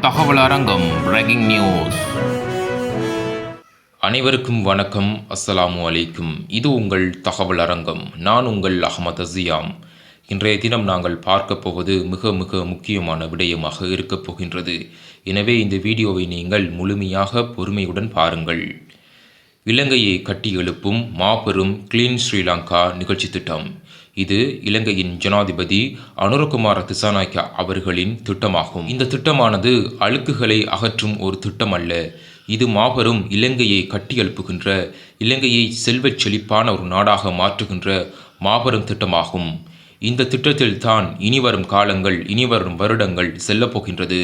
தகவல் அரங்கம் breaking news அனைவருக்கும் வணக்கம். அஸ்ஸலாமு அலைக்கும். இது உங்கள் தகவல் அரங்கம் நான் உங்கள் அகமது அசியாம் இன்றைய தினம் நாங்கள் பார்க்க போவது மிக மிக முக்கியமான விடயமாக இருக்கப் போகின்றது. எனவே இந்த வீடியோவை நீங்கள் முழுமையாக பொறுமையுடன் பாருங்கள். இலங்கையை கட்டி எழுப்பும் மாபெரும் கிளீன் ஸ்ரீலங்கா நிகழ்ச்சி திட்டம். இது இலங்கையின் ஜனாதிபதி அனுரகுமார திசாநாயக்கா அவர்களின் திட்டமாகும். இந்த திட்டமானது அழுக்குகளை அகற்றும் ஒரு திட்டம் அல்ல இது மாபெரும் இலங்கையை கட்டியெழுப்புகின்ற இலங்கையை செல்வச் செழிப்பான ஒரு நாடாக மாற்றுகின்ற மாபெரும் திட்டமாகும். இந்த திட்டத்தில் தான் இனிவரும் காலங்கள் இனிவரும் வருடங்கள் செல்லப்போகின்றது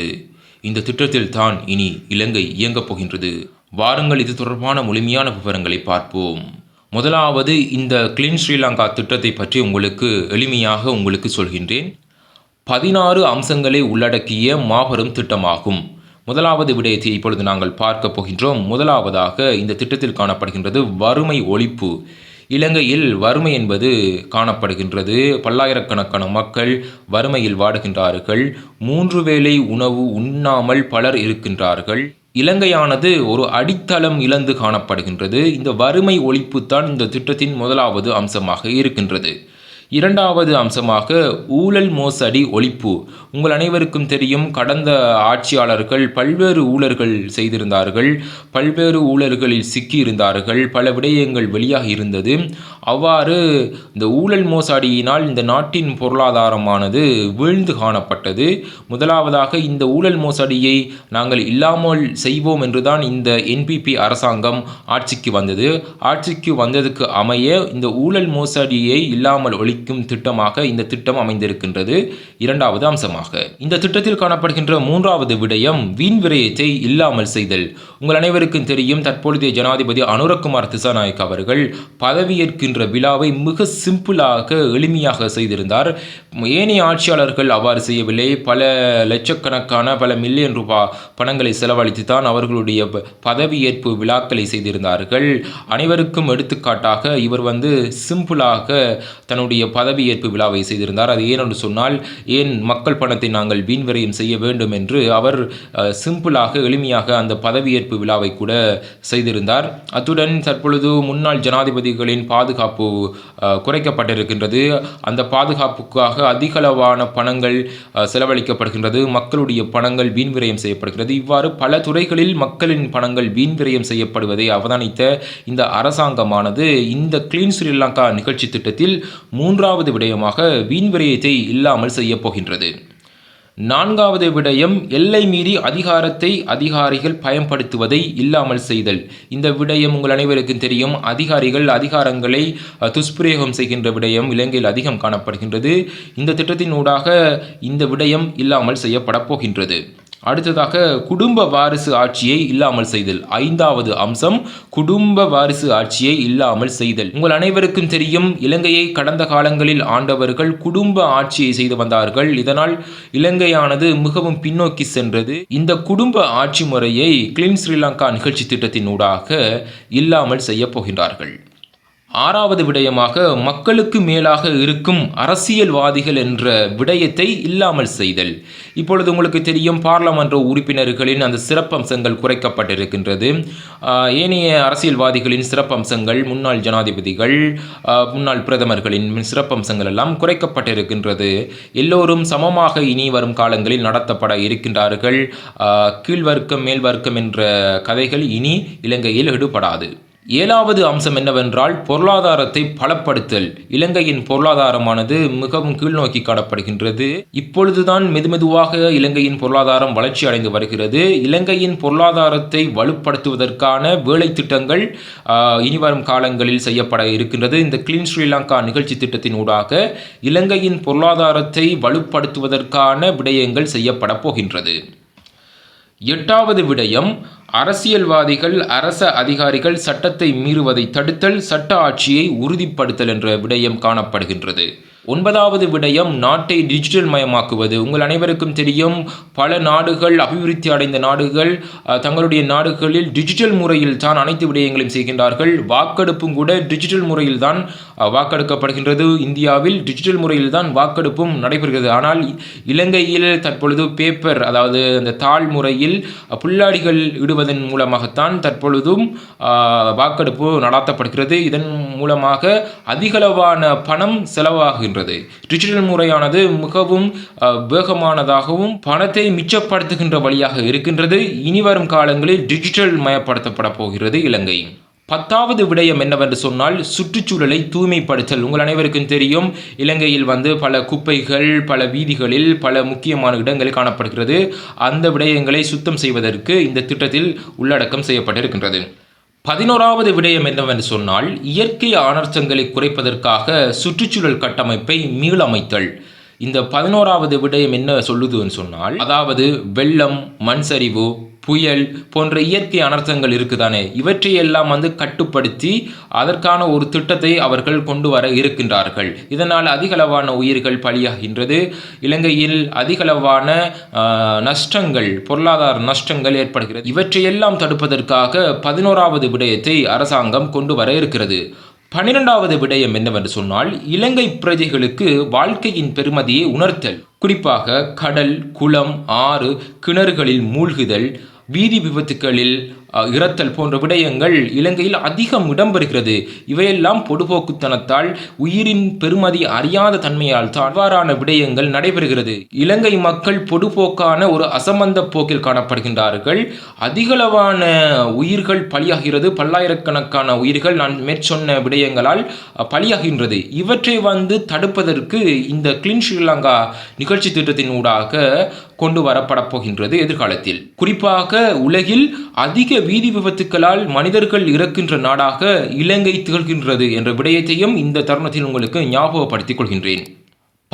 இந்த திட்டத்தில் தான் இனி இலங்கை இயங்கப் போகின்றது. வாருங்கள் இது தொடர்பான முழுமையான விவரங்களை பார்ப்போம். முதலாவது இந்த கிளீன் ஸ்ரீலங்கா திட்டத்தை பற்றி உங்களுக்கு எளிமையாக உங்களுக்கு சொல்கின்றேன். பதினாறு அம்சங்களை உள்ளடக்கிய மாபெரும் திட்டமாகும். முதலாவது விடயத்தை இப்பொழுது நாங்கள் பார்க்க போகின்றோம். முதலாவதாக இந்த திட்டத்தில் காணப்படுகின்றது வறுமை ஒழிப்பு. இலங்கையில் வறுமை என்பது காணப்படுகின்றது. பல்லாயிரக்கணக்கான மக்கள் வறுமையில் வாடுகின்றார்கள். மூன்று வேளை உணவு உண்ணாமல் பலர் இருக்கின்றார்கள். இலங்கையானது ஒரு அடித்தளம் இழந்து காணப்படுகின்றது. இந்த வறுமை ஒழிப்பு தான் இந்த திட்டத்தின் முதலாவது அம்சமாக இருக்கின்றது. இரண்டாவது அம்சமாக ஊழல் மோசடி ஒழிப்பு. உங்கள் அனைவருக்கும் தெரியும் கடந்த ஆட்சியாளர்கள் பல்வேறு ஊழல்கள் செய்திருந்தார்கள். பல்வேறு ஊழல்களில் சிக்கியிருந்தார்கள். பல விடயங்கள் வெளியாக இருந்தது. அவ்வாறு இந்த ஊழல் மோசடியினால் இந்த நாட்டின் பொருளாதாரமானது வீழ்ந்து காணப்பட்டது. முதலாவதாக இந்த ஊழல் மோசடியை நாங்கள் இல்லாமல் செய்வோம் என்றுதான் இந்த என்பிபி அரசாங்கம் ஆட்சிக்கு வந்தது. ஆட்சிக்கு வந்ததுக்கு அமைய இந்த ஊழல் மோசடியை இல்லாமல் ஒழிக்கும் திட்டமாக இந்த திட்டம் அமைந்திருக்கின்றது. இரண்டாவது அம்சமாக இந்த திட்டத்தில் காணப்படுகின்ற மூன்றாவது விடயம் வீண் விரயத்தை இல்லாமல் செய்தல். உங்கள் அனைவருக்கும் தெரியும் தற்பொழுதைய ஜனாதிபதி அனுரகுமார் திசாநாயக் அவர்கள் பதவியேற்கின்ற விழாவை மிக சிம்பிளாக எளிமையாக செய்திருந்தார். ஏனைய ஆட்சியாளர்கள் அவ்வாறு செய்யவில்லை. பல லட்சக்கணக்கான பல மில்லியன் ரூபாய் பணங்களை செலவழித்து தான் அவர்களுடைய ப- பதவியேற்பு விழாக்களை செய்திருந்தார்கள். அனைவருக்கும் எடுத்துக்காட்டாக இவர் வந்து சிம்பிளாக தன்னுடைய பதவியேற்பு விழாவை செய்திருந்தார். அது ஏனென்று சொன்னால் ஏன் மக்கள் பணத்தை நாங்கள் வீண்வரையும் செய்ய வேண்டும் என்று அவர் சிம்பிளாக எளிமையாக அந்த பதவியேற்பு விழாவை கூட செய்திருந்தார். அத்துடன் தற்பொழுது முன்னாள் ஜனாதிபதிகளின் பாதுகாப்பு குறைக்கப்பட்டிருக்கின்றது. அந்த பாதுகாப்புக்காக அதிகளவான பணங்கள் செலவழிக்கப்படுகின்றது. மக்களுடைய பணங்கள் வீண் விரயம் செய்யப்படுகிறது. இவ்வாறு பல துறைகளில் மக்களின் பணங்கள் வீண் விரயம் செய்யப்படுவதை அவதானித்த இந்த அரசாங்கமானது இந்த கிளீன் ஸ்ரீலங்கா நிகழ்ச்சி திட்டத்தில் மூன்றாவது விடயமாக வீண் விரயத்தை இல்லாமல் செய்யப்போகின்றது நான்காவது விடயம் எல்லை மீறி அதிகாரத்தை அதிகாரிகள் பயன்படுத்துவதை இல்லாமல் செய்தல். இந்த விடயம் உங்கள் அனைவருக்கும் தெரியும். அதிகாரிகள் அதிகாரங்களை துஷ்பிரயோகம் செய்கின்ற விடயம் இலங்கையில் அதிகம் காணப்படுகின்றது. இந்த திட்டத்தின் ஊடாக இந்த விடயம் இல்லாமல் செய்யப்பட போகின்றது. அடுத்ததாக குடும்ப வாரிசு ஆட்சியை இல்லாமல் செய்தல். ஐந்தாவது அம்சம் குடும்ப வாரிசு ஆட்சியை இல்லாமல் செய்தல். உங்கள் அனைவருக்கும் தெரியும் இலங்கையை கடந்த காலங்களில் ஆண்டவர்கள் குடும்ப ஆட்சியை செய்து வந்தார்கள். இதனால் இலங்கையானது மிகவும் பின்னோக்கி சென்றது. இந்த குடும்ப ஆட்சி முறையை கிளீன் ஸ்ரீலங்கா நிகழ்ச்சி திட்டத்தின் ஊடாக இல்லாமல் செய்யப் போகின்றார்கள். ஆறாவது விடயமாக மக்களுக்கு மேலாக இருக்கும் அரசியல்வாதிகள் என்ற விடயத்தை இல்லாமல் செய்தல். இப்பொழுது உங்களுக்கு தெரியும் பாராளுமன்ற உறுப்பினர்களின் அந்த சிறப்பம்சங்கள் குறைக்கப்பட்டிருக்கின்றது. ஏனைய அரசியல்வாதிகளின் சிறப்பம்சங்கள் முன்னாள் ஜனாதிபதிகள் முன்னாள் பிரதமர்களின் சிறப்பம்சங்கள் எல்லாம் குறைக்கப்பட்டிருக்கின்றது. எல்லோரும் சமமாக இனி வரும் காலங்களில் நடத்தப்பட இருக்கின்றார்கள். கீழ்வர்க்கம் மேல்வர்க்கம் என்ற கதைகள் இனி இலங்கையில் எடுபடாது. ஏழாவது அம்சம் என்னவென்றால் பொருளாதாரத்தை பலப்படுத்தல். இலங்கையின் பொருளாதாரமானது மிகவும் கீழ்நோக்கி காணப்படுகின்றது. இப்பொழுதுதான் மெதுமெதுவாக இலங்கையின் பொருளாதாரம் வளர்ச்சி அடைந்து வருகிறது. இலங்கையின் பொருளாதாரத்தை வலுப்படுத்துவதற்கான வேலை திட்டங்கள் ஆஹ், இனிவரும் காலங்களில் செய்யப்பட இருக்கின்றது. இந்த கிளீன் ஸ்ரீலங்கா நிகழ்ச்சி திட்டத்தின் ஊடாக இலங்கையின் பொருளாதாரத்தை வலுப்படுத்துவதற்கான விடயங்கள் செய்யப்பட போகின்றது. எட்டாவது விடயம் அரசியல்வாதிகள் அரச அதிகாரிகள் சட்டத்தை மீறுவதை தடுத்தல் சட்ட ஆட்சியை உறுதிப்படுத்தல் என்ற விடயம் காணப்படுகின்றது. ஒன்பதாவது விடயம் நாட்டை டிஜிட்டல் மயமாக்குவது. உங்கள் அனைவருக்கும் தெரியும் பல நாடுகள் அபிவிருத்தி அடைந்த நாடுகள் தங்களுடைய நாடுகளில் டிஜிட்டல் முறையில் தான் அனைத்து விடயங்களையும் செய்கின்றார்கள். வாக்கெடுப்பும் கூட டிஜிட்டல் முறையில் தான் வாக்கெடுக்கப்படுகின்றது. இந்தியாவில் டிஜிட்டல் முறையில் தான் வாக்கெடுப்பும் நடைபெறுகிறது. ஆனால் இலங்கையில் தற்பொழுது பேப்பர் அதாவது அந்த தாழ் முறையில் புல்லாடிகள் இடுவதன் மூலமாகத்தான் தற்பொழுதும் வாக்கெடுப்பு நடாத்தப்படுகிறது. இதன் மூலமாக அதிகளவான பணம் செலவாகின்றது டிஜிட்டல் முறையானது மிகவும் வேகமானதாகவும் பணத்தை மிச்சப்படுத்துகின்ற வழியாக இருக்கின்றது. இனி வரும் காலங்களில் டிஜிட்டல் மயப்படுத்தப்பட போகிறது இலங்கை. பத்தாவது விடயம் என்னவென்று சொன்னால் சுற்றுச்சூழலை தூய்மைப்படுத்தல். உங்கள் அனைவருக்கும் தெரியும் இலங்கையில் வந்து பல குப்பைகள் பல வீதிகளில் பல முக்கியமான இடங்கள் காணப்படுகிறது. அந்த விடயங்களை சுத்தம் செய்வதற்கு இந்த திட்டத்தில் உள்ளடக்கம் செய்யப்பட்டிருக்கின்றது. பதினோராவது விடயம் என்னவென்று சொன்னால் இயற்கை அனர்த்தங்களை குறைப்பதற்காக சுற்றுச்சூழல் கட்டமைப்பை மீளமைத்தல். இந்த பதினோராவது விடயம் என்ன சொல்லுதுன்னு சொன்னால் அதாவது வெள்ளம் மண் சரிவு புயல் போன்ற இயற்கை அனர்த்தங்கள் இருக்குதானே? இவற்றையெல்லாம் வந்து கட்டுப்படுத்தி அதற்கான ஒரு திட்டத்தை அவர்கள் கொண்டு வர இருக்கின்றார்கள். இதனால் அதிகளவான உயிர்கள் பலியாகின்றது. இலங்கையில் அதிகளவான நஷ்டங்கள் பொருளாதார நஷ்டங்கள் ஏற்படுகிறது. இவற்றையெல்லாம் தடுப்பதற்காக பதினோராவது விடயத்தை அரசாங்கம் கொண்டு வர இருக்கிறது. பன்னிரெண்டாவது விடயம் என்னவென்று சொன்னால் இலங்கை பிரஜைகளுக்கு வாழ்க்கையின் பெருமதியை உணர்த்தல். குறிப்பாக கடல் குளம் ஆறு கிணறுகளில் மூழ்குதல் வீதி விபத்துக்களில் இறத்தல் போன்ற விடயங்கள் இலங்கையில் அதிகம் இடம்பெறுகிறது. இவையெல்லாம் பொடுபோக்குத்தனத்தால் உயிரின் பெருமதி அறியாத தன்மையால் அவ்வாறான விடயங்கள் நடைபெறுகிறது. இலங்கை மக்கள் பொடுபோக்கான ஒரு அசம்பந்த போக்கில் காணப்படுகின்றார்கள். அதிகளவான உயிர்கள் பலியாகிறது. பல்லாயிரக்கணக்கான உயிர்கள் நான் மேற்சொன்ன விடயங்களால் பலியாகின்றது. இவற்றை வந்து தடுப்பதற்கு இந்த கிளீன் ஸ்ரீலங்கா நிகழ்ச்சி திட்டத்தின் ஊடாக கொண்டு வரப்பட போகின்றது எதிர்காலத்தில். குறிப்பாக உலகில் அதிக வீதி விபத்துக்களால் மனிதர்கள் இறக்கின்ற நாடாக இலங்கை திகழ்கின்றது என்ற விடயத்தையும் இந்த தருணத்தில் உங்களுக்கு ஞாபகப்படுத்திக் கொள்கின்றேன்.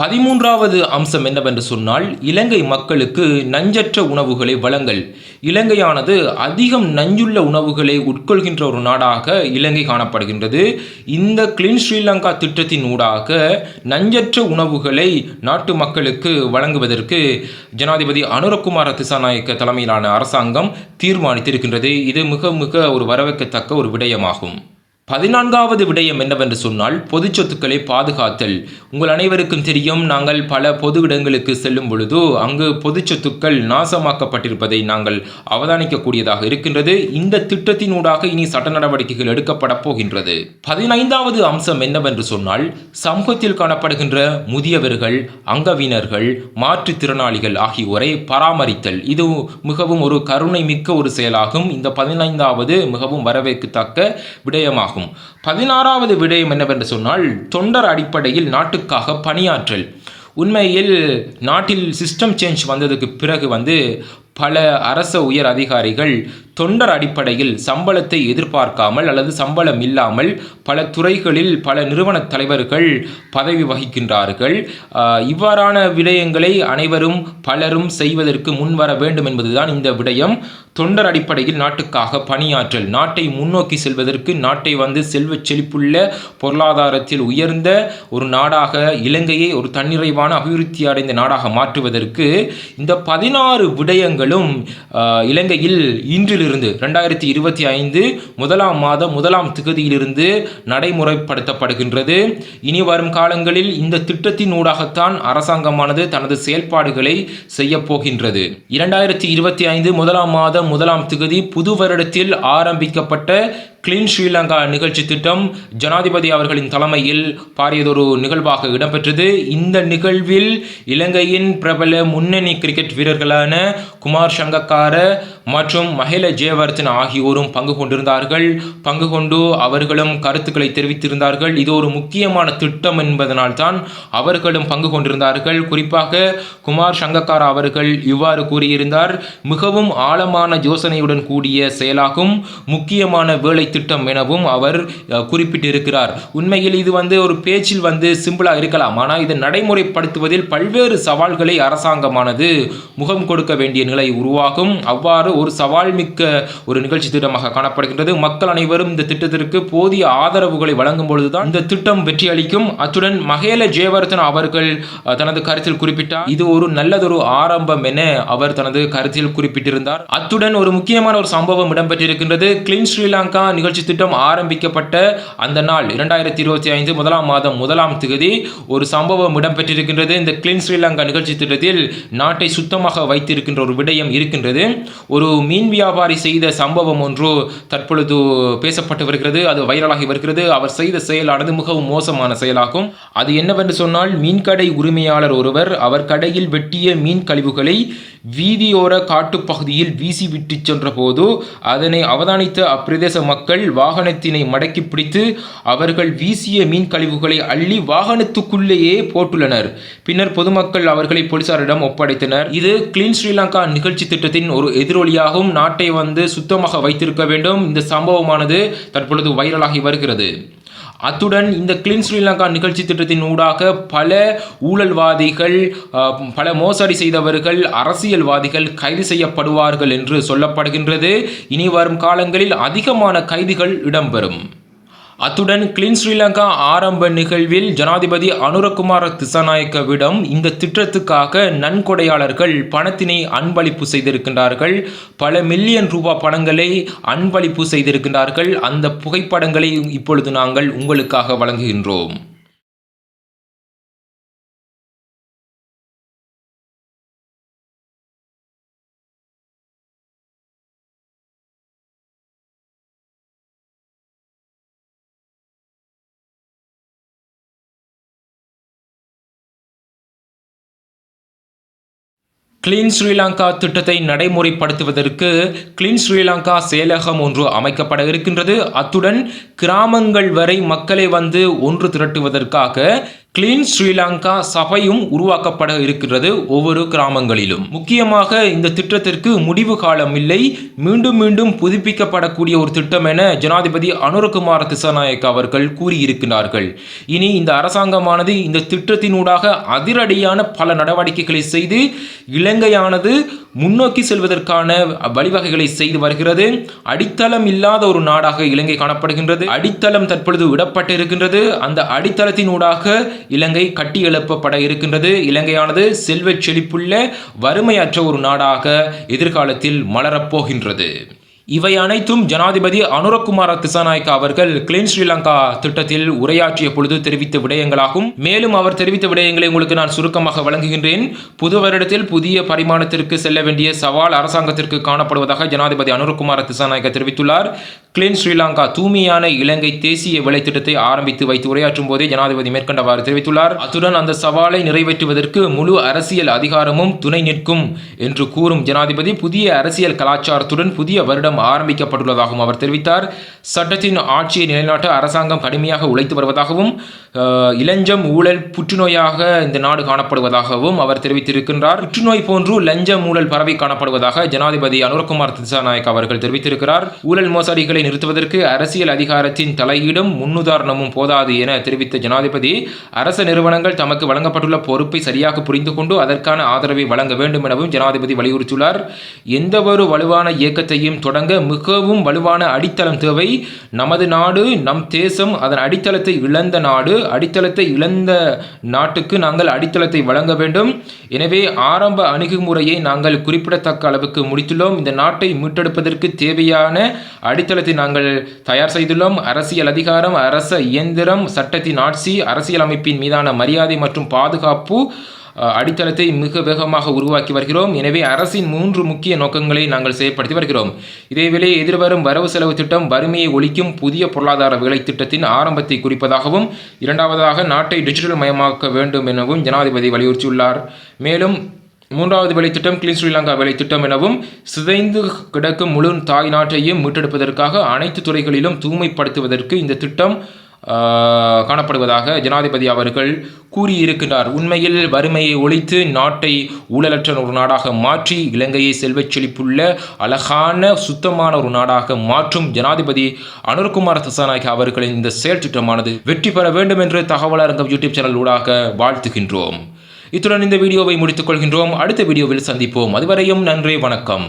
பதிமூன்றாவது அம்சம் என்னவென்று சொன்னால் இலங்கை மக்களுக்கு நஞ்சற்ற உணவுகளை வழங்கல். இலங்கையானது அதிகம் நஞ்சுள்ள உணவுகளை உட்கொள்கின்ற ஒரு நாடாக இலங்கை காணப்படுகின்றது. இந்த கிளீன் ஸ்ரீலங்கா திட்டத்தின் ஊடாக நஞ்சற்ற உணவுகளை நாட்டு மக்களுக்கு வழங்குவதற்கு ஜனாதிபதி அனுரகுமார் திசாநாயக்க தலைமையிலான அரசாங்கம் தீர்மானித்திருக்கின்றது. இது மிக மிக ஒரு வரவேற்கத்தக்க ஒரு விடயமாகும். பதினான்காவது விடயம் என்னவென்று சொன்னால் பொது சொத்துக்களை பாதுகாத்தல். உங்கள் அனைவருக்கும் தெரியும் நாங்கள் பல பொது இடங்களுக்கு செல்லும் பொழுது அங்கு பொது சொத்துக்கள் நாசமாக்கப்பட்டிருப்பதை நாங்கள் அவதானிக்கக்கூடியதாக இருக்கின்றது. இந்த திட்டத்தினூடாக இனி சட்ட நடவடிக்கைகள் எடுக்கப்பட போகின்றது. பதினைந்தாவது அம்சம் என்னவென்று சொன்னால் சமூகத்தில் காணப்படுகின்ற முதியவர்கள் அங்கவினர்கள் மாற்றுத்திறனாளிகள் ஆகியோரை பராமரித்தல். இது மிகவும் ஒரு கருணை மிக்க ஒரு செயலாகும். இந்த பதினைந்தாவது மிகவும் வரவேற்கத்தக்க விடயமாகும். பதினாறாவது விடயம் என்னவென்று சொன்னால் தொண்டர் அடிப்படையில் நாட்டுக்காக பணியாற்றல். உண்மையில் நாட்டில் சிஸ்டம் சேஞ்ச் வந்ததுக்கு பிறகு வந்து பல அரச உயர் அதிகாரிகள் தொண்டர் அடிப்படையில் சம்பளத்தை எதிர்பார்க்காமல் அல்லது சம்பளம் இல்லாமல் பல துறைகளில் பல நிறுவன தலைவர்கள் பதவி வகிக்கின்றார்கள். இவ்வாறான விடயங்களை அனைவரும் பலரும் செய்வதற்கு முன்வர வேண்டும் என்பதுதான் இந்த விடயம். தொண்டர் அடிப்படையில் நாட்டுக்காக பணியாற்றல் நாட்டை முன்னோக்கி செல்வதற்கு நாட்டை வந்து செல்வ செழிப்புள்ள பொருளாதாரத்தில் உயர்ந்த ஒரு நாடாக இலங்கையை ஒரு தன்னிறைவான அபிவிருத்தி அடைந்த நாடாக மாற்றுவதற்கு இந்த பதினாறு விடயங்களும் இலங்கையில் இன்றில் இன்றிலிருந்து ரெண்டாயிரத்தி இருபத்தி ஐந்து முதலாம் மாதம் முதலாம் திகதியிலிருந்து நடைமுறைப்படுத்தப்படுகின்றது. இனி வரும் காலங்களில் இந்த திட்டத்தின் ஊடாகத்தான் அரசாங்கமானது தனது செயல்பாடுகளை செய்யப்போகின்றது இரண்டாயிரத்தி இருபத்தி ஐந்து முதலாம் மாதம் முதலாம் திகதி புது வருடத்தில் ஆரம்பிக்கப்பட்ட கிளீன் ஸ்ரீலங்கா நிகழ்ச்சி திட்டம் ஜனாதிபதி அவர்களின் தலைமையில் பாரியதொரு நிகழ்வாக இடம்பெற்றது. இந்த நிகழ்வில் இலங்கையின் பிரபல முன்னணி கிரிக்கெட் வீரர்களான குமார் சங்கக்கார மற்றும் மஹேல ஜெயவர்தன் ஆகியோரும் பங்கு கொண்டிருந்தார்கள். பங்கு கொண்டு அவர்களும் கருத்துக்களை தெரிவித்திருந்தார்கள். இது ஒரு முக்கியமான திட்டம் என்பதனால்தான் அவர்களும் பங்கு கொண்டிருந்தார்கள். குறிப்பாக குமார் சங்கக்கார அவர்கள் இவ்வாறு கூறியிருந்தார் மிகவும் ஆழமான யோசனையுடன் கூடிய செயலாகும். முக்கியமான வேலை திட்டம் எனவும் அவர் குறிப்பிட்டிருக்கிறார். உண்மையில் இது வந்து ஒரு பேச்சில் வந்து சிம்பிளாக இருக்கலாம். ஆனால் இதை நடைமுறைப்படுத்துவதில் பல்வேறு சவால்களை அரசாங்கமானது முகம் கொடுக்க வேண்டிய நிலை உருவாகும். அவ்வாறு ஒரு சவால் மிக்க ஒரு நிகழ்ச்சி திட்டமாக காணப்படுகின்றது. மக்கள் அனைவரும் இந்த திட்டத்திற்கு போதிய ஆதரவுகளை வழங்கும் பொழுதுதான் இந்த திட்டம் வெற்றி அளிக்கும். அத்துடன் மகேல ஜெயவர்தன் அவர்கள் தனது கருத்தில் குறிப்பிட்டார். இது ஒரு நல்லதொரு ஆரம்பம் என அவர் தனது கருத்தில் குறிப்பிட்டிருந்தார். அத்துடன் ஒரு முக்கியமான ஒரு சம்பவம் இடம்பெற்றிருக்கின்றது. கிளின் ஸ்ரீலங்கா நிகழ்ச்சி திட்டம் ஆரம்பிக்கப்பட்ட அந்த நாள் இரண்டாயிரத்தி இருபத்தி ஐந்து முதலாம் மாதம் முதலாம் தேதி ஒரு சம்பவம் இடம்பெற்றிருக்கின்றது. இந்த கிளீன் ஸ்ரீலங்கா நிகழ்ச்சி திட்டத்தில் நாட்டை சுத்தமாக வைத்திருக்கின்ற ஒரு விடயம் இருக்கின்றது. ஒரு மீன் வியாபாரி செய்த சம்பவம் ஒன்று தற்பொழுது பேசப்பட்டு வருகிறது. அது வைரலாகி வருகிறது. அவர் செய்த செயலானது மிகவும் மோசமான செயலாகும். அது என்னவென்று சொன்னால் மீன்கடை உரிமையாளர் ஒருவர் அவர் கடையில் வெட்டிய மீன் கழிவுகளை வீதியோர காட்டுப்பகுதியில் வீசிவிட்டு சென்ற போது அதனை அவதானித்த அப்பிரதேச மக்கள் வாகனத்தினை மடக்கி பிடித்து அவர்கள் வீசிய மீன் கழிவுகளை அள்ளி வாகனத்துக்குள்ளேயே போட்டுள்ளனர். பின்னர் பொதுமக்கள் அவர்களை போலீசாரிடம் ஒப்படைத்தனர். இது கிளீன் ஸ்ரீலங்கா நிகழ்ச்சி திட்டத்தின் ஒரு எதிரொலியாகவும் நாட்டை வந்து சுத்தமாக வைத்திருக்க வேண்டும். இந்த சம்பவமானது தற்பொழுது வைரலாகி வருகிறது. அத்துடன் இந்த கிளீன் ஸ்ரீலங்கா நிகழ்ச்சி திட்டத்தின் ஊடாக பல ஊழல்வாதிகள் பல மோசடி செய்தவர்கள் அரசியல்வாதிகள் கைது செய்யப்படுவார்கள் என்று சொல்லப்படுகின்றது. இனி வரும் காலங்களில் அதிகமான கைதுகள் இடம்பெறும். அத்துடன் கிளீன் ஸ்ரீலங்கா ஆரம்ப நிகழ்வில் ஜனாதிபதி அனுரகுமார திசாநாயக்கவிடம் இந்த திட்டத்துக்காக நன்கொடையாளர்கள் பணத்தினை அன்பளிப்பு செய்திருக்கின்றார்கள். பல மில்லியன் ரூபாய் பணங்களை அன்பளிப்பு செய்திருக்கின்றார்கள். அந்த புகைப்படங்களை இப்பொழுது நாங்கள் உங்களுக்காக வழங்குகின்றோம். கிளீன் ஸ்ரீலங்கா திட்டத்தை நடைமுறைப்படுத்துவதற்கு கிளீன் ஸ்ரீலங்கா செயலகம் ஒன்று அமைக்கப்பட இருக்கின்றது. அத்துடன் கிராமங்கள் வரை மக்களை வந்து ஒன்று திரட்டுவதற்காக கிளீன் ஸ்ரீலங்கா சபையும் உருவாக்கப்பட இருக்கின்றது ஒவ்வொரு கிராமங்களிலும். முக்கியமாக இந்த திட்டத்திற்கு முடிவு காலம் இல்லை. மீண்டும் மீண்டும் புதுப்பிக்கப்படக்கூடிய ஒரு திட்டம் என ஜனாதிபதி அனுரகுமார திசாநாயக் அவர்கள் கூறியிருக்கிறார்கள். இனி இந்த அரசாங்கமானது இந்த திட்டத்தினூடாக அதிரடியான பல நடவடிக்கைகளை செய்து இலங்கையானது முன்னோக்கி செல்வதற்கான வழிவகைகளை செய்து வருகிறது. அடித்தளம் இல்லாத ஒரு நாடாக இலங்கை காணப்படுகின்றது. அடித்தளம் தற்பொழுது விடப்பட்டிருக்கின்றது. அந்த அடித்தளத்தினூடாக இலங்கை கட்டி எழுப்பப்பட இருக்கின்றது. இலங்கையானது செல்வச் செழிப்புள்ள வறுமையற்ற ஒரு நாடாக எதிர்காலத்தில் மலரப்போகின்றது இவை அனைத்தும் ஜனாதிபதி அனுரகுமார திசாநாயக்க அவர்கள் கிளீன் ஸ்ரீலங்கா திட்டத்தில் உரையாற்றிய பொழுது தெரிவித்த விடயங்களாகும். மேலும் அவர் தெரிவித்த விடயங்களை உங்களுக்கு நான் சுருக்கமாக வழங்குகின்றேன். புது வருடத்தில் புதிய பரிமாணத்திற்கு செல்ல வேண்டிய சவால் அரசாங்கத்திற்கு காணப்படுவதாக ஜனாதிபதி அனுரகுமார திசாநாயக்க தெரிவித்துள்ளார். கிளீன் ஸ்ரீலங்கா தூய்மையான இலங்கை தேசிய விலை திட்டத்தை ஆரம்பித்து வைத்து உரையாற்றும் போதே ஜனாதிபதி மேற்கண்டவாறு தெரிவித்துள்ளார். அத்துடன் அந்த சவாலை நிறைவேற்றுவதற்கு முழு அரசியல் அதிகாரமும் துணை நிற்கும் என்று கூறும் ஜனாதிபதி புதிய அரசியல் கலாச்சாரத்துடன் புதிய வருடம் ஆரம்பிக்கப்பட்டுள்ளதாகவும் அவர் தெரிவித்தார். சட்டத்தின் ஆட்சியை நிலைநாட்ட அரசாங்கம் கடுமையாக உழைத்து வருவதாகவும் இளஞ்சம் ஊழல் புற்றுநோயாக இந்த நாடு காணப்படுவதாகவும் அவர் தெரிவித்திருக்கின்றார். புற்றுநோய் போன்று லஞ்சம் ஊழல் பரவி காணப்படுவதாக ஜனாதிபதி அனுரகுமார் திசாநாயக் அவர்கள் தெரிவித்திருக்கிறார். ஊழல் மோசடிகளை நிறுத்துவதற்கு அரசியல் அதிகாரத்தின் தலையீடும் முன்னுதாரணமும் போதாது என தெரிவித்த ஜனாதிபதி அரச நிறுவனங்கள் தமக்கு வழங்கப்பட்டுள்ள பொறுப்பை சரியாக புரிந்து கொண்டு அதற்கான ஆதரவை வழங்க வேண்டும் எனவும் ஜனாதிபதி வலியுறுத்தியுள்ளார். எந்தவொரு வலுவான இயக்கத்தையும் தொடங்க மிகவும் வலுவான அடித்தளம் தேவை. நமது நாடு நம் தேசம் அதன் அடித்தளத்தை இழந்த நாடு அடித்தளத்தை இழந்த நாட்டுக்கு நாங்கள் அடித்தளத்தை வழங்க வேண்டும். எனவே ஆரம்ப அணுகுமுறையை நாங்கள் குறிப்பிடத்தக்க அளவுக்கு முடித்துள்ளோம். இந்த நாட்டை மீட்டெடுப்பதற்கு தேவையான அடித்தளத்தை நாங்கள் தயார் செய்துள்ளோம். அரசியல் அதிகாரம் அரச இயந்திரம் சட்டத்தின் ஆட்சி அரசியல் அமைப்பின் மீதான மரியாதை மற்றும் பாதுகாப்பு அடித்தளத்தை மிக வேகமாக உருவாக்கி வருகிறோம். எனவே அரசின் மூன்று முக்கிய நோக்கங்களை நாங்கள் செயற்படுத்தி வருகிறோம். இதேவேளை எதிர்வரும் வரவு செலவு திட்டம் வறுமையை ஒழிக்கும் புதிய பொருளாதார வேலை திட்டத்தின் ஆரம்பத்தை குறிப்பதாகவும் இரண்டாவதாக நாட்டை டிஜிட்டல் மயமாக்க வேண்டும் எனவும் ஜனாதிபதி வலியுறுத்தியுள்ளார். மேலும் மூன்றாவது வேலை திட்டம் கிளீன் ஸ்ரீலங்கா வேலை திட்டம் எனவும் சிதைந்து கிடக்கும் முழு தாய் நாட்டையும் மீட்டெடுப்பதற்காக அனைத்து துறைகளிலும் தூய்மைப்படுத்துவதற்கு இந்த திட்டம் காணப்படுவதாக ஜனாதிபதி அவர்கள் கூறியிருக்கிறார் உண்மையில் வறுமையை ஒழித்து நாட்டை ஊழலற்ற ஒரு நாடாக மாற்றி இலங்கையை செல்வச் செழிப்புள்ள அழகான சுத்தமான ஒரு நாடாக மாற்றும் ஜனாதிபதி அனுர்குமார் தசாநாயகி அவர்களின் இந்த செயல் திட்டமானது வெற்றி பெற வேண்டும் என்று தகவல் அரங்கம் யூடியூப் சேனல் ஊடாக வாழ்த்துகின்றோம். இத்துடன் இந்த வீடியோவை முடித்துக் கொள்கின்றோம். அடுத்த வீடியோவில் சந்திப்போம். அதுவரையும் நன்றி வணக்கம்.